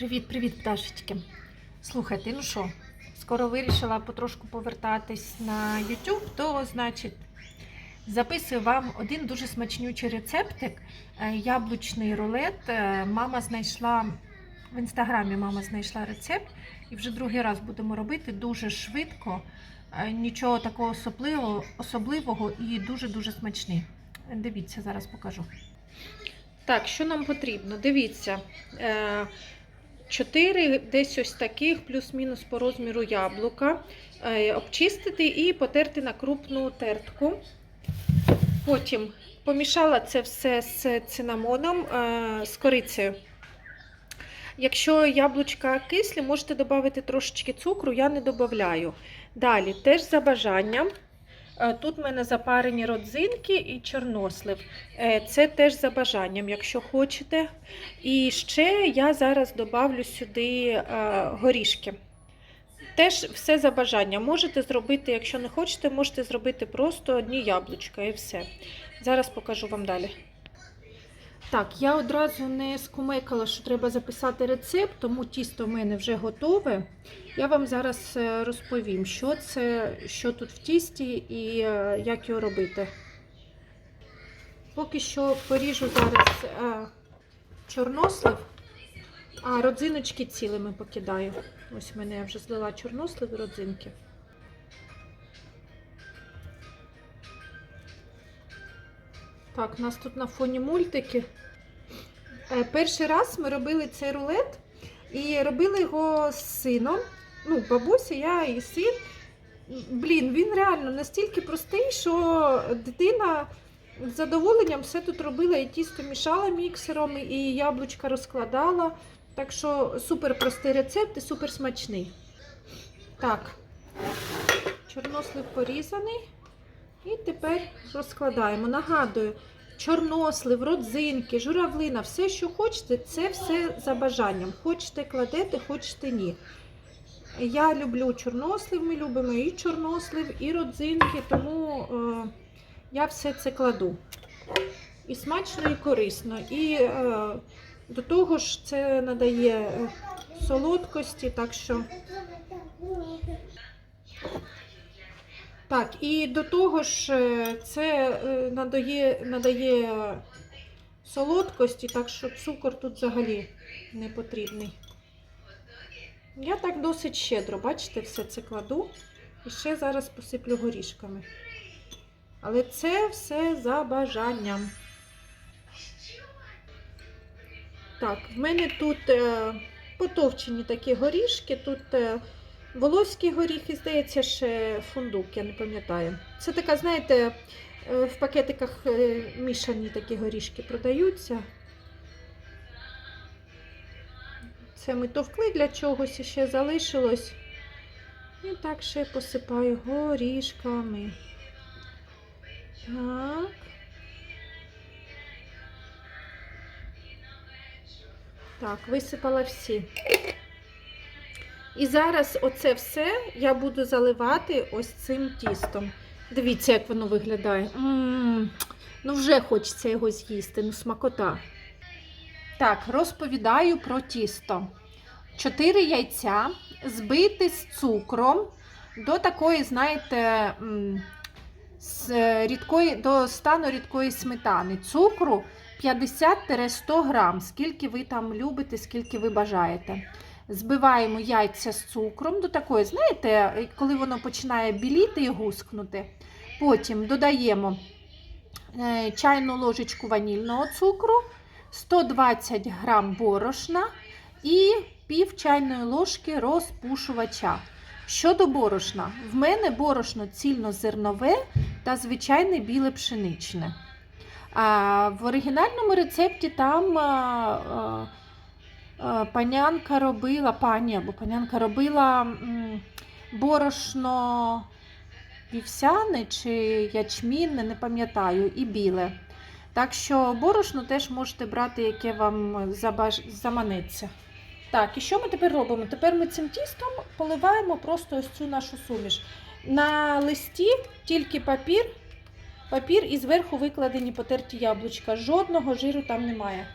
Привіт-привіт, пташечки. Слухайте, ну що, скоро вирішила потрошку повертатись на YouTube, то значить записую вам один дуже смачнючий рецептик. Е, Яблучний рулет. Е, Мама знайшла в інстаграмі мама знайшла рецепт, і вже другий раз будемо робити дуже швидко. Е, Нічого такого особливого, особливого і дуже-дуже смачний. Дивіться, зараз покажу. Так, що нам потрібно? Дивіться. Е, Чотири десь ось таких, плюс-мінус по розміру яблука. Е, Обчистити і потерти на крупну тертку. Потім помішала це все з цинамоном, е, з корицею. Якщо яблучка кислі, можете додати трошечки цукру, я не додаю. Далі, теж за бажанням. Е, Тут в мене запарені родзинки і чорнослив. Е, Це теж за бажанням, якщо хочете. І ще я зараз добавлю сюди е, горішки. Теж все за бажанням. Можете зробити, якщо не хочете, можете зробити просто одні яблучка і все. Зараз покажу вам далі. Так, я одразу не скумекала, що треба записати рецепт, тому тісто в мене вже готове. Я вам зараз е, розповім, що це, що тут в тісті і е, як його робити. Поки що поріжу зараз е, чорнослив, а родзиночки цілими покидаю. Ось в мене я вже злила чорнослив і родзинки. Так, у нас тут на фоні мультики. Е, Перший раз ми робили цей рулет і робили його з сином. Ну, бабуся, я і син. Блін, він реально настільки простий, що дитина з задоволенням все тут робила. І тісто мішала міксером, і яблучка розкладала. Так що супер простий рецепт і супер смачний. Так, чорнослив порізаний. І тепер розкладаємо. Нагадую, чорнослив, родзинки, журавлина, все, що хочете, це все за бажанням. Хочете кладете, хочете ні. Я люблю чорнослив, ми любимо і чорнослив, і родзинки, тому е, я все це кладу. І смачно, і корисно. І е, до того ж це надає е, солодкості, так що. Так, і до того ж, е, це е, надає, надає солодкості, так що цукор тут взагалі не потрібний. Я так досить щедро, бачите, все це кладу. І ще зараз посиплю горішками. Але це все за бажанням. Так, в мене тут е, потовчені такі горішки, тут е, волоські горіхи, здається, ще фундук, я не пам'ятаю. Це така, знаєте, е, в пакетиках е, мішані такі горішки продаються. Це ми товкли для чогось і ще залишилось. І так ще посипаю горішками. Так. Так, висипала всі. І зараз оце все я буду заливати ось цим тістом. Дивіться, як воно виглядає. М-м-м. Ну, вже хочеться його з'їсти, ну смакота. Так, розповідаю про тісто. 4 яйця збити з цукром до такої, знаєте, м, з рідкої, до стану рідкої сметани. Цукру 50-100 грам, скільки ви там любите, скільки ви бажаєте. Збиваємо яйця з цукром до такої, знаєте, коли воно починає біліти і гускнути. Потім додаємо е, чайну ложечку ванільного цукру, 120 грам борошна і пів чайної ложки розпушувача. Щодо борошна, в мене борошно цільнозернове та звичайне біле пшеничне. А в оригінальному рецепті там панянка робила, пані або панянка робила борошно вівсяне чи ячмінне, не пам'ятаю, і біле. Так що борошно теж можете брати, яке вам забаж... заманеться. Так, і що ми тепер робимо? Тепер ми цим тістом поливаємо просто ось цю нашу суміш. На листі тільки папір, папір і зверху викладені потерті яблучка. Жодного жиру там немає.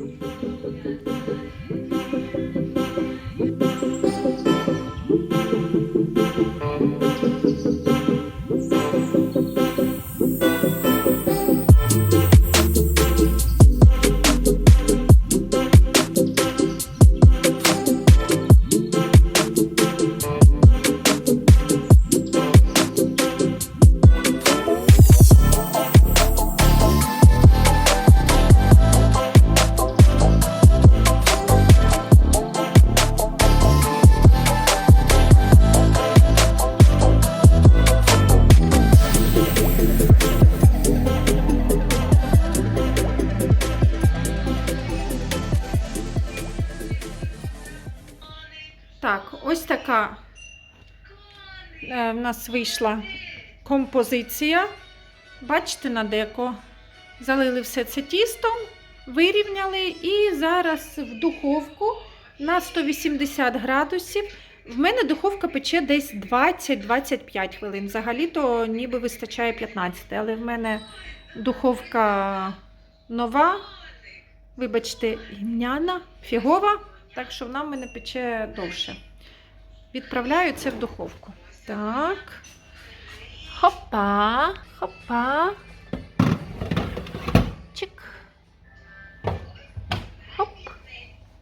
Thank you. В нас вийшла композиція. Бачите на деко. Залили все це тістом, вирівняли і зараз в духовку на 180 градусів. В мене духовка пече десь 20-25 хвилин. Взагалі-то ніби вистачає 15, але в мене духовка нова, вибачте, гімняна, фігова, так що вона в мене пече довше. Відправляю це в духовку. Так. Хопа, хопа. Чик. Хоп.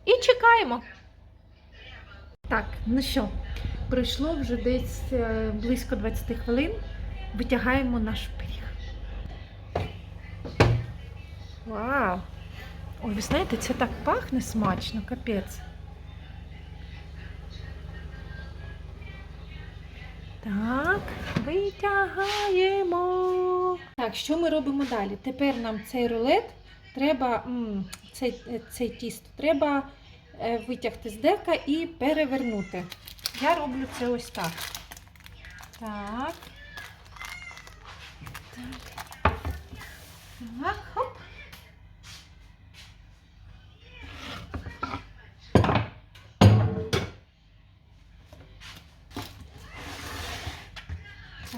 І чекаємо. Так, ну що, пройшло вже десь е, близько 20 хвилин. Витягаємо наш пиріг. Вау! Ой, ви знаєте, це так пахне смачно, капець. Так, витягаємо. Так, що ми робимо далі? Тепер нам цей рулет треба, цей, е, цей тіст треба е, витягти з дека і перевернути. Я роблю це ось так. Так. Так. Так, хоп.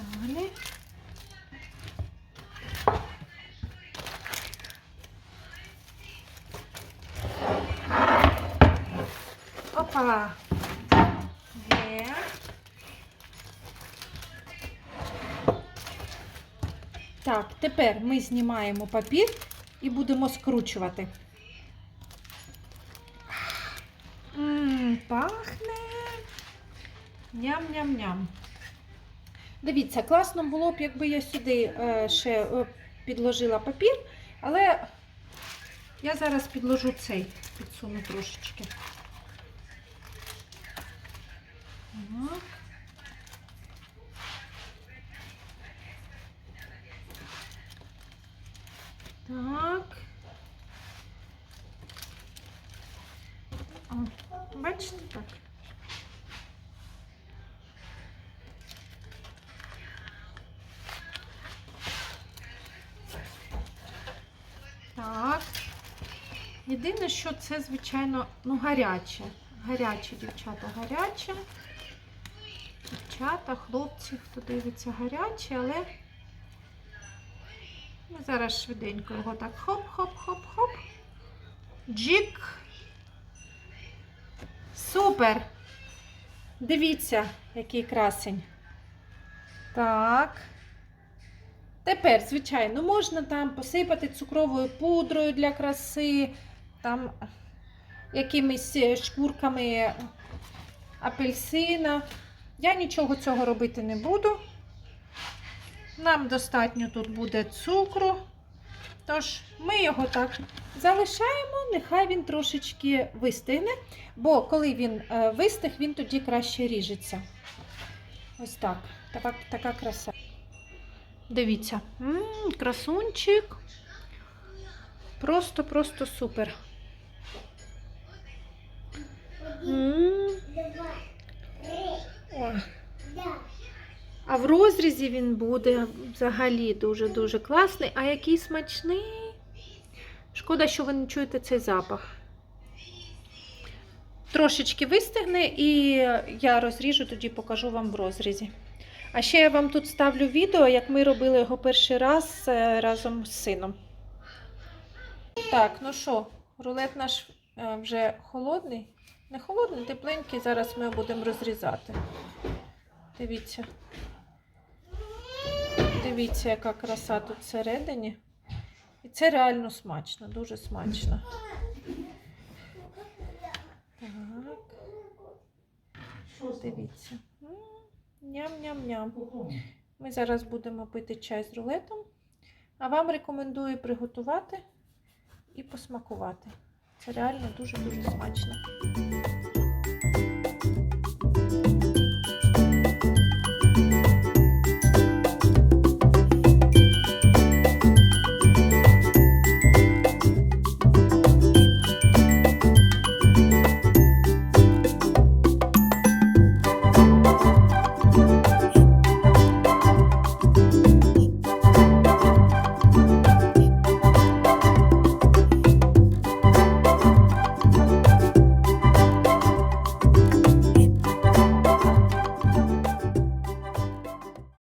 Далі. Опа. Є. Так, тепер ми знімаємо папір і будемо скручувати. Пахне. Ням-ням-ням. Дивіться, класно було б, якби я сюди е, ще е, підложила папір, але я зараз підложу цей, підсуну трошечки. Так. Так. Бачите так? Так. Єдине, що це, звичайно, ну, гаряче. Гаряче, дівчата, гаряче. Дівчата, хлопці, хто дивиться гаряче, але ми зараз швиденько його так хоп-хоп-хоп-хоп. Джик. Супер! Дивіться, який красень. Так. Тепер, звичайно, можна там посипати цукровою пудрою для краси, там якимись е, шкурками апельсина. Я нічого цього робити не буду. Нам достатньо тут буде цукру. Тож, ми його так залишаємо, нехай він трошечки вистигне, бо коли він е, вистиг, він тоді краще ріжеться. Ось так. Така, така краса. Дивіться, М, красунчик. Просто-просто супер. М. Ой. А в розрізі він буде взагалі дуже-дуже класний. А який смачний. Шкода, що ви не чуєте цей запах. Трошечки вистигне, і я розріжу, тоді покажу вам в розрізі. А ще я вам тут ставлю відео, як ми робили його перший раз е, разом з сином. Так, ну що, рулет наш е, вже холодний. Не холодний, тепленький. Зараз ми будемо розрізати. Дивіться. Дивіться, яка краса тут всередині. І це реально смачно, дуже смачно. Так. Дивіться. Ням-ням-ням. Ми зараз будемо пити чай з рулетом. А вам рекомендую приготувати і посмакувати. Це реально дуже-дуже смачно.